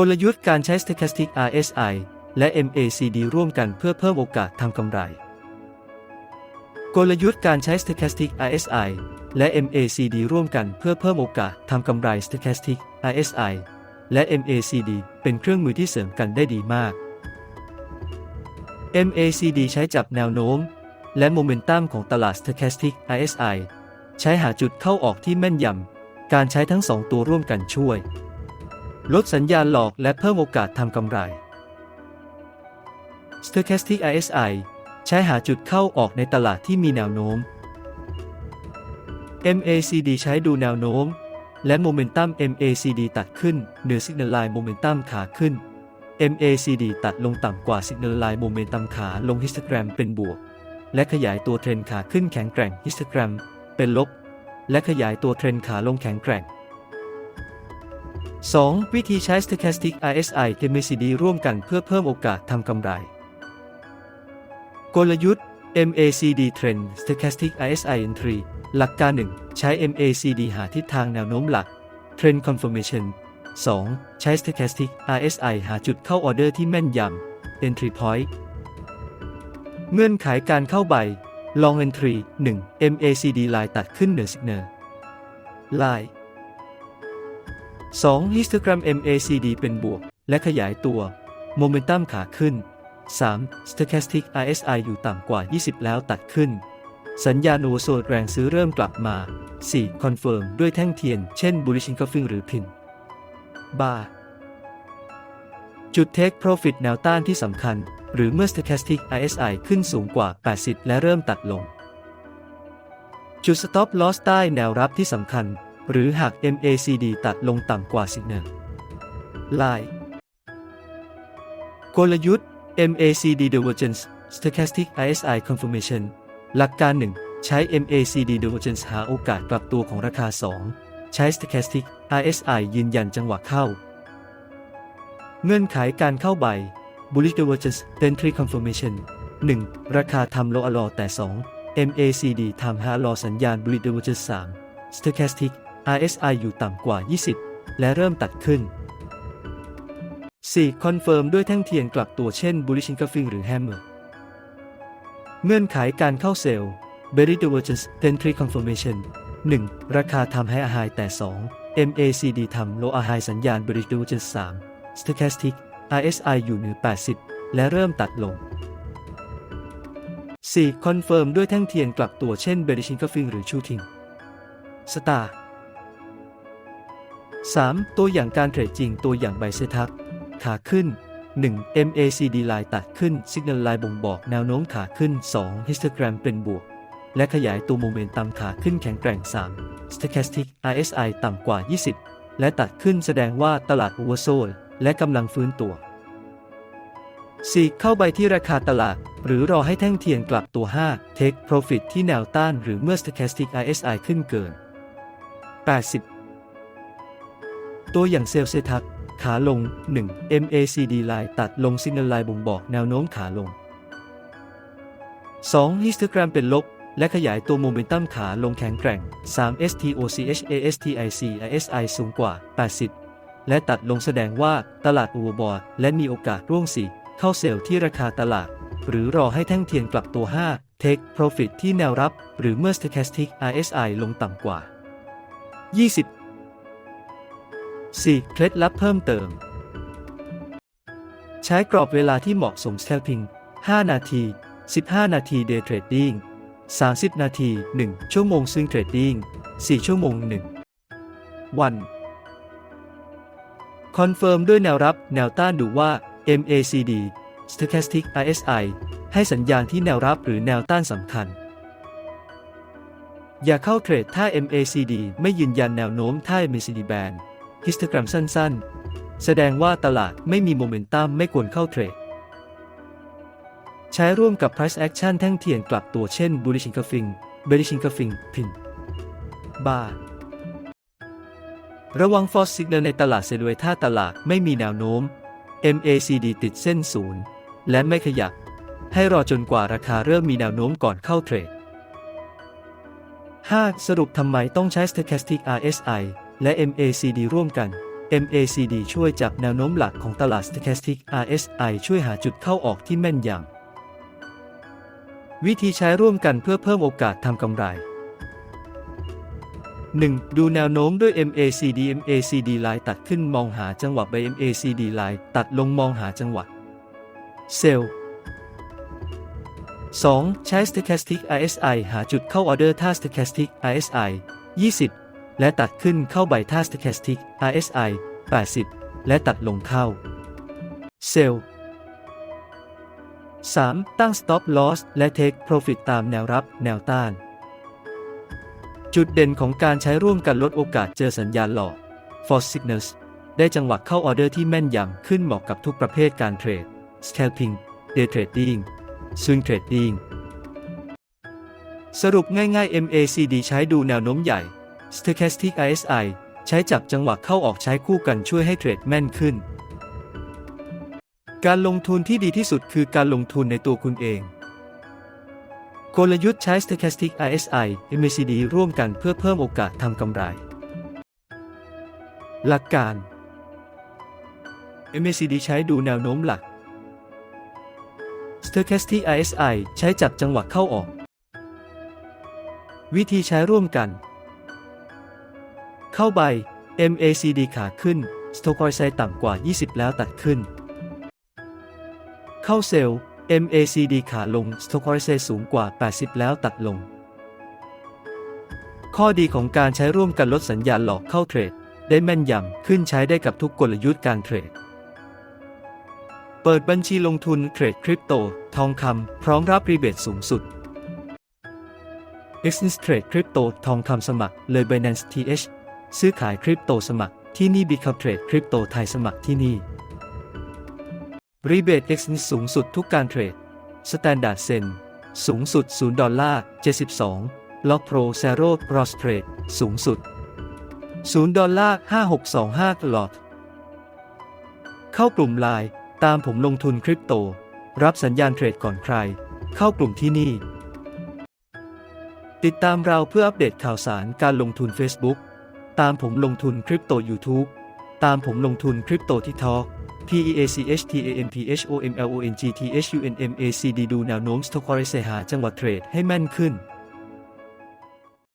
กลยุทธ์การใช้ Stochastic RSI และ MACD ร่วมกันเพื่อเพิ่มโอกาสทำกำไร กลยุทธ์การใช้ Stochastic RSI และ MACD ร่วมกันเพื่อเพิ่มโอกาสทำกำไร Stochastic RSI และ MACD เป็นเครื่องมือที่เสริมกันได้ดีมาก MACD ใช้จับแนวโน้ม และโมเมนตัมของตลาด Stochastic RSI ใช้หาจุดเข้าออกที่แม่นยำ การใช้ทั้งสองตัวร่วมกันช่วย ลดสัญญาณหลอกและเพิ่มโอกาสทำกำไร Stochastic RSI ใช้หาจุดเข้าออกในตลาดที่มีแนวโน้ม MACD ใช้ดูแนวโน้ม และโมเมนตัม MACD ตัดขึ้นเหนือ Signal Line โมเมนตัมขาขึ้น MACD ตัดลงต่ำกว่า Signal Line โมเมนตัมขาลงฮิสโตแกรมเป็นบวก และขยายตัวเทรนขาขึ้นแข็งแกร่งฮิสโตแกรมเป็นลบ และขยายตัวเทรนขาลงแข็งแกร่ง 2. วิธีใช้ Stochastic RSI MACD ร่วมกันเพื่อเพิ่มโอกาสทำกำไร กลยุทธ์ MACD Trend Stochastic RSI Entry หลักการ 1 ใช้ MACD หาทิศทางแนวโน้มหลัก Trend Confirmation 2. ใช้ Stochastic RSI หาจุดเข้าออเดอร์ที่แม่นยำ Entry Point เงื่อนไขการเข้าใบ Long Entry 1 MACD Line ตัดขึ้นเหนือ Signal Line 2. Histogram MACD เป็นบวก และขยายตัวโมเมนตัมขาขึ้น 3. Stochastic RSI อยู่ต่ำกว่า 20 แล้วตัดขึ้น สัญญาณโอโซนแรงซื้อเริ่มกลับมา 4. Confirm ด้วยแท่งเทียน เช่น Bullish Engulfing หรือ Pin Bar จุด Take Profit แนวต้านที่สำคัญ หรือเมื่อ Stochastic RSI ขึ้นสูงกว่า 80 และเริ่มตัดลง จุด Stop Loss ใต้แนวรับที่สำคัญ หรือหาก MACD ตัดลงต่ำกว่า Signal Line กลยุทธ์ MACD Divergence Stochastic RSI Confirmation หลักการ 1 ใช้ MACD Divergence หาโอกาสกลับตัวของราคา 2 ใช้ Stochastic RSI ยืนยันจังหวะเข้า เงื่อนไขการเข้าใบ Bullish Divergence Entry Confirmation 1. ราคาทำโลอลอแต่ 2 MACD ทำฮารอสัญญาณ Bullish Divergence 3 Stochastic RSI อยู่ต่ำกว่า 20 และเริ่มตัดขึ้น 4. คอนเฟิร์มด้วยแท่งเทียนกลับตัวเช่น Bullish Engulfing หรือ Hammer เงื่อนไขการเข้าเซลล์ Berry Divergence Entry Confirmation 1. ราคาทำให้อาหายแต่ 2 MACD ทำโลอาหายสัญญาณ Berry Divergence 3 Stochastic RSI อยู่เหนือ 80 และเริ่มตัดลง 4. คอนเฟิร์มด้วยแท่งเทียนกลับตัวเช่น Bearish Engulfing หรือ Shooting Star 3. ตัวอย่างการเทรดจริง ตัวอย่างใบเซทักขาขึ้น 1. MACD Line ตัดขึ้น Signal Line บ่งบอกแนวโน้มขาขึ้น 2. Histogram เป็นบวก และขยายตัวโมเมนตัมขาขึ้นแข็งแกร่ง 3. Stochastic RSI ต่ำกว่า 20 และตัดขึ้นแสดงว่าตลาด Oversold และกำลังฟื้นตัว 4. เข้าไปที่ราคาตลาด หรือรอให้แท่งเทียนกลับตัว 5. Take Profit ที่แนวต้านหรือเมื่อ Stochastic RSI ขึ้นเกิน 80 ตัวอย่างเซลล์เซทักขาลง 1. MACD Line ตัดลง Signal Line บ่งบอกแนวโน้มขาลง 2. Histogram เป็นลบ และขยายตัวโมเมนตัมขาลงแข็งแกร่ง 3. STOCHASTIC RSI สูงกว่า 80 และตัดลงแสดงว่าตลาด Overbought และมีโอกาสร่วง4เข้าเซลล์ที่ราคาตลาด หรือรอให้แท่งเทียนกลับตัว 5 Take Profit ที่แนวรับ หรือเมื่อ Stochastic RSI ลงต่ำกว่า 20 4. เคล็ดลับเพิ่มเติม ใช้กรอบเวลาที่เหมาะสม scalping 5นาที 15 นาที day trading 30 นาที 1 ชั่วโมง swing trading 4ชั่วโมง 1 วัน คอนเฟิร์มด้วยแนวรับแนวต้านดูว่า MACD Stochastic RSI ให้สัญญาณที่แนวรับหรือแนวต้านสำคัญ อย่าเข้าเทรดถ้า MACD ไม่ยืนยันแนวโน้มถ้า MACD แบน ฮิสโตแกรมสั้นๆ แสดงว่าตลาดไม่มีโมเมนตัมไม่ควรเข้าเทรด ใช้ร่วมกับ price action แท่งเทียนกลับตัวเช่น bullish engulfing bearish engulfing pin bar ระวัง false signal ในตลาดเซลวยถ้าตลาดไม่มีแนวโน้ม MACD ติดเส้นศูนย์และไม่ขยับ ให้รอจนกว่าราคาเริ่มมีแนวโน้มก่อนเข้าเทรด 5. สรุปทำไมต้องใช้ Stochastic RSI และ MACD ร่วมกัน MACD ช่วยจับแนวโน้มหลักของตลาด Stochastic RSI ช่วยหาจุดเข้าออกที่แม่นยำวิธีใช้ร่วมกันเพื่อเพิ่มโอกาสทำกำไร 1. ดูแนวโน้มด้วย MACD MACD ลายตัดขึ้นมองหาจังหวะ by MACD ลายตัดลงมองหาจังหวะเซลล์ 2. ใช้ Stochastic RSI หาจุดเข้าออเดอร์ถ้า Stochastic RSI 20 และตัดขึ้นเข้าใบถ้า Stochastic RSI 80 และตัดลงเข้า เซลล์ 3. ตั้ง Stop Loss และ Take Profit ตามแนวรับแนวต้าน จุดเด่นของการใช้ร่วมกันลดโอกาสเจอสัญญาณหลอก False Signals ได้จังหวะเข้าออเดอร์ที่แม่นยำขึ้นเหมาะกับทุกประเภทการเทรด Scalping Day Trading Swing Trading สรุปง่ายๆ MACD ใช้ดูแนวโน้มใหญ่ Stochastic RSI ใช้จับจังหวะเข้าออกใช้คู่กันช่วยให้เทรดแม่นขึ้น การลงทุนที่ดีที่สุดคือการลงทุนในตัวคุณเองกลยุทธ์ใช้ Stochastic RSI MACD ร่วมกันเพื่อเพิ่มโอกาสทำกำไร หลักการ MACD ใช้ดูแนวโน้มหลัก Stochastic RSI ใช้จับจังหวะเข้าออก วิธีใช้ร่วมกัน เข้าใบ MACD ขาขึ้น Stochastic ต่ำกว่า 20 แล้วตัดขึ้น เข้าเซลล์ MACD ขาลง Stochastic สูงกว่า 80 แล้วตัดลง ข้อดีของการใช้ร่วมกันลดสัญญาณหลอกเข้าเทรด ได้แม่นยำขึ้นใช้ได้กับทุกกลยุทธ์การเทรด เปิดบัญชีลงทุนเทรดคริปโต ทองคำพร้อมรับรีเบทสูงสุด Exchange Trade คริปโตทองคำสมัคร เลย Binance TH ซื้อขายคริปโตสมัครที่นี่ Bicap Trade คริปโตไทยสมัครที่นี่รีเบท X สูงสุดทุกการเทรด Standard Sen สูงสุด 0 ดอลลาร์ 72 Lock Pro Zero Cross Trade สูงสุด 0 ดอลลาร์ 5625ตลอด เข้ากลุ่มไลน์ตามผมลงทุนคริปโต รับสัญญาณเทรดก่อนใคร เข้ากลุ่มที่นี่ ติดตามเราเพื่ออัปเดตข่าวสารการลงทุน Facebook ตามผมลงทุนคริปโต YouTube ตามผมลงทุนคริปโตที่ทอ P E A C H T A M P H O M L O N G T H U N M A C D ดูแนวโน้มสตอคอร์เซหาจังหวัดเทรดให้แม่นขึ้น